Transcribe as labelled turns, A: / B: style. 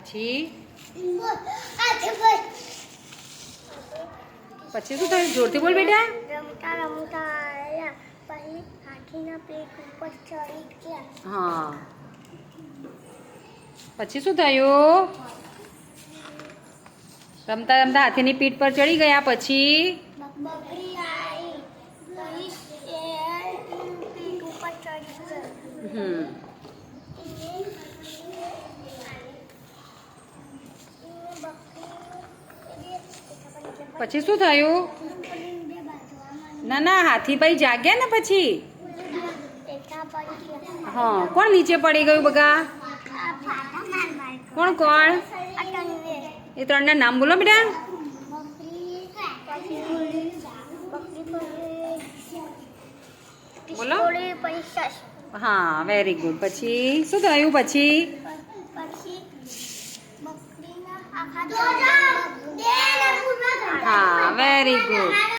A: પછી? પછી શું થયું? જોરથી બોલ બેટા.
B: રમતા રમતા આવ્યા પછી હાથીના પેટ ઉપર ચડી ગયા.
A: હા. પછી શું થયું? રમતા રમતા હાથીની પીઠ પર ચડી ગયા પછી?
B: બકરી આવી
A: હમ. પછી શું થયું? ના ના, હાથીભાઈ જાગ્યા ને પછી? હા, કોણ નીચે પડી ગયું બગા? કોણ કોણ? એ ત્રણના નામ બોલો બેટા. બોલો. હા વેરી ગુડ પછી શું થયું પછી
B: પછી બકરીના આખા
A: હા વેરી ગુડ